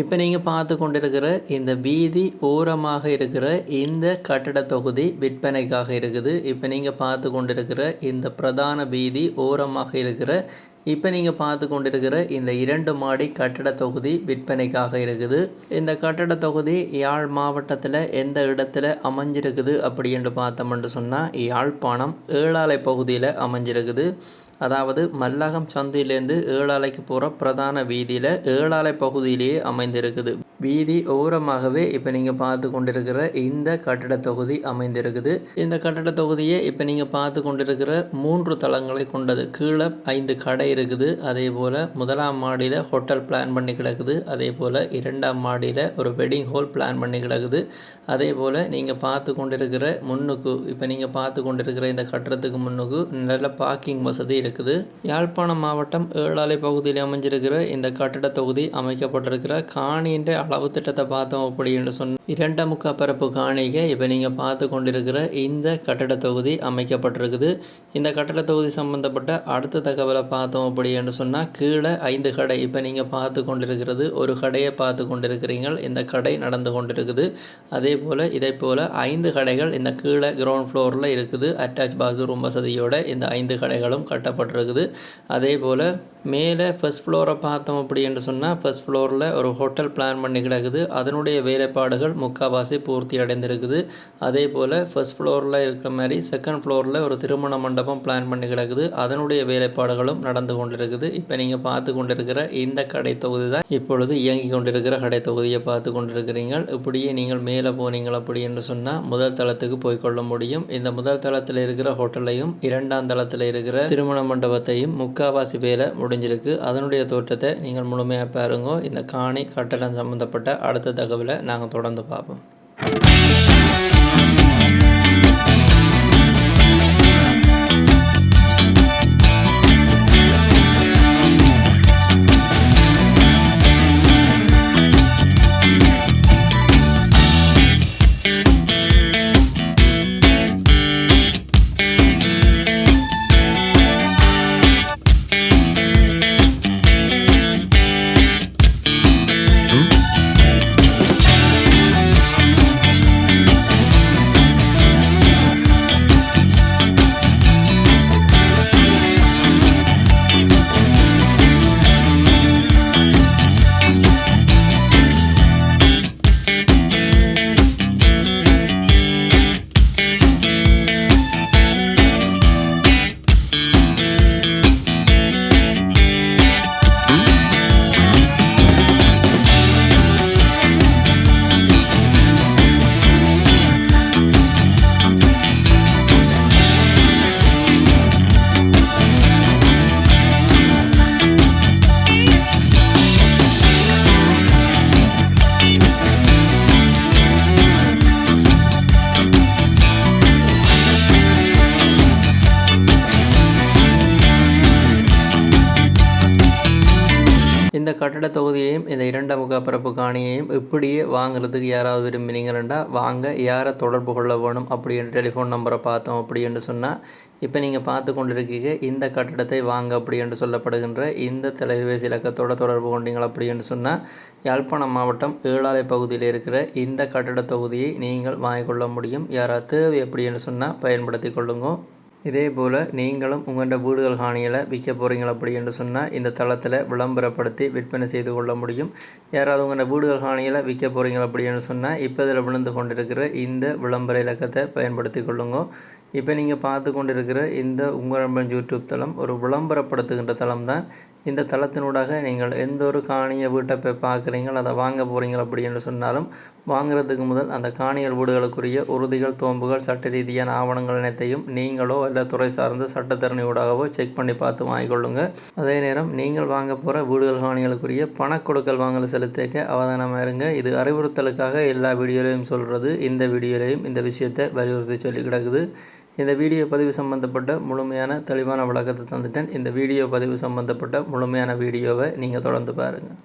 இப்போ நீங்கள் பார்த்து கொண்டிருக்கிற இந்த வீதி ஓரமாக இருக்கிற இந்த கட்டட தொகுதி விற்பனைக்காக இருக்குது. இப்போ நீங்கள் பார்த்து கொண்டிருக்கிற இந்த பிரதான வீதி ஓரமாக இருக்கிற இப்போ நீங்கள் பார்த்து கொண்டிருக்கிற இந்த இரண்டு மாடி கட்டட தொகுதி விற்பனைக்காக இருக்குது. இந்த கட்டட தொகுதி யாழ் மாவட்டத்தில் எந்த இடத்துல அமைஞ்சிருக்குது அப்படின்னு பார்த்தோம்னு சொன்னால் யாழ்ப்பாணம் ஏழாலை பகுதியில் அமைஞ்சிருக்குது. அதாவது மல்லகம் சந்தையிலேருந்து ஏழாலைக்கு போகிற பிரதான வீதியில் ஏழாலை பகுதியிலேயே அமைந்திருக்குது. வீதி ஓரமாகவே இப்போ நீங்கள் பார்த்து கொண்டிருக்கிற இந்த கட்டட தொகுதி அமைந்திருக்குது. இந்த கட்டட தொகுதியை இப்போ நீங்கள் பார்த்து கொண்டிருக்கிற மூன்று தளங்களை கொண்டது. கீழே ஐந்து கடை இருக்குது. அதே போல் முதலாம் மாடியில் ஹோட்டல் பிளான் பண்ணி கிடக்குது. அதே போல் இரண்டாம் மாடியில் ஒரு வெட்டிங் ஹால் பிளான் பண்ணி கிடக்குது. அதே போல் நீங்கள் பார்த்து கொண்டிருக்கிற முன்னுக்கு இப்போ நீங்கள் பார்த்து கொண்டிருக்கிற இந்த கட்டடத்துக்கு முன்னுக்கு நல்ல பார்க்கிங் வசதி இருக்குது. யாழ்ப்பாணம் மாவட்டம் ஏழாலை பகுதியில் அமைஞ்சிருக்கிற இந்த கட்டட தொகுதி அமைக்கப்பட்டிருக்கிற காணின்ற அளவு திட்டத்தை பார்த்தோம் அப்படின்னு சொன்ன இரண்ட முக்கா பரப்பு காணிகை இப்போ நீங்கள் பார்த்து கொண்டிருக்கிற இந்த கட்டட தொகுதி அமைக்கப்பட்டிருக்குது. இந்த கட்டட தொகுதி சம்பந்தப்பட்ட அடுத்த தகவலை பார்த்தோம் அப்படின்னு சொன்னால் கீழே ஐந்து கடை இப்போ நீங்கள் பார்த்து கொண்டிருக்கிறது. ஒரு கடையை பார்த்து கொண்டிருக்கிறீங்க இந்த கடை நடந்து கொண்டிருக்குது. அதே போல் இதே போல் ஐந்து கடைகள் இந்த கீழே கிரவுண்ட் ஃப்ளோரில் இருக்குது. அட்டாச் பாத்ரூம் வசதியோட இந்த ஐந்து கடைகளும் கட்டப்பட்டிருக்குது. அதே போல் மேலே ஃபஸ்ட் ஃப்ளோரை பார்த்தோம் அப்படின்னு சொன்னால் ஃபஸ்ட் ஃப்ளோரில் ஒரு ஹோட்டல் பிளான் பண்ணி கிடக்குது அதனுடைய வேலைப்பாடுகள் முக்கால்வாசி பூர்த்தி அடைந்திருக்குது அதே போல் ஃபஸ்ட் ஃப்ளோரில் இருக்கிற மாதிரி செகண்ட் ஃப்ளோரில் ஒரு திருமண மண்டபம் பிளான் பண்ணி கிடக்குது. அதனுடைய வேலைப்பாடுகளும் நடந்து கொண்டிருக்குது. இப்போ நீங்கள் பார்த்து கொண்டிருக்கிற இந்த கடை தொகுதி தான் இப்பொழுது இயங்கி கொண்டிருக்கிற கடை தொகுதியை பார்த்து கொண்டிருக்கிறீங்க இப்படியே நீங்கள் மேலே போனீங்கள் அப்படி என்று சொன்னால் முதல் தளத்துக்கு போய்கொள்ள முடியும். இந்த முதல் தளத்தில் இருக்கிற ஹோட்டலையும் இரண்டாம் தளத்தில் இருக்கிற திருமண மண்டபத்தையும் முக்காவாசி வேலை முடிஞ்சிருக்கு. அதனுடைய தோற்றத்தை நீங்கள் முழுமையாக பாருங்க. இந்த காணி கட்டடம் சம்மந்தப்பட்ட அடுத்த தகவலை நாங்கள் தொடர்ந்து பார்ப்போம். கட்டட தொகுதியையும் இந்த இரண்டு முகப்பரப்பு காணியையும் இப்படியே வாங்குறதுக்கு யாராவது விரும்பினீங்கன்னா வாங்க யாரை தொடர்பு கொள்ள வேணும்? அப்படின்னு டெலிஃபோன் நம்பரை பார்த்தோம் அப்படின்னு சொன்னால் இப்போ நீங்கள் பார்த்து கொண்டிருக்கீங்க இந்த கட்டடத்தை வாங்க அப்படி என்று சொல்லப்படுகின்ற இந்த தொலைபேசி இலக்கத்தோட தொடர்பு கொண்டீங்கள் அப்படி என்று சொன்னால் யாழ்ப்பாணம் மாவட்டம் ஏழாலை பகுதியில் இருக்கிற இந்த கட்டட தொகுதியை நீங்கள் வாங்கிக்கொள்ள முடியும். யாராவது தேவை அப்படி என்று சொன்னால் பயன்படுத்தி கொள்ளுங்க. இதே போல் நீங்களும் உங்களோட வீடுகள் காணியில் விற்க போகிறீங்க அப்படி என்று சொன்னால் இந்த தளத்தில் விளம்பரப்படுத்தி விற்பனை செய்து கொள்ள முடியும். யாராவது உங்களோட வீடுகள் காணியில் விற்க போகிறீங்க அப்படின்னு சொன்னால் இப்போ இதில் விழுந்து கொண்டிருக்கிற இந்த விளம்பர இலக்கத்தை பயன்படுத்தி கொள்ளுங்க. இப்போ நீங்கள் பார்த்து கொண்டிருக்கிற இந்த உங்களம்பன் யூடியூப் தளம் ஒரு விளம்பரப்படுத்துகின்ற தளம் தான். இந்த தளத்தினூடாக நீங்கள் எந்த ஒரு காணியை வீட்டை போய் பார்க்குறீங்களோ அதை வாங்க போகிறீங்க அப்படின்னு சொன்னாலும் வாங்குறதுக்கு முதல் அந்த காணியல் வீடுகளுக்குரிய உறுதிகள் தோம்புகள் சட்ட ரீதியான ஆவணங்கள் அனைத்தையும் நீங்களோ அல்ல துறை சார்ந்த சட்டத்திறனையூடாகவோ செக் பண்ணி பார்த்து வாங்கிக்கொள்ளுங்க அதே நேரம் நீங்கள் வாங்க போகிற வீடுகள் காணிகளுக்குரிய பண கொடுக்கல் வாங்கல் செலுத்திக்க அவதானமாக இருங்க. இது அறிவுறுத்தலுக்காக எல்லா வீடியோலையும் சொல்கிறது இந்த வீடியோலையும் இந்த விஷயத்தை வலியுறுத்தி சொல்லி கிடக்குது. இந்த வீடியோ பதிவு சம்மந்தப்பட்ட முழுமையான தெளிவான விளக்கத்தை தந்துட்டேன். இந்த வீடியோ பதிவு சம்மந்தப்பட்ட முழுமையான வீடியோவை நீங்கள் தொடர்ந்து பாருங்கள்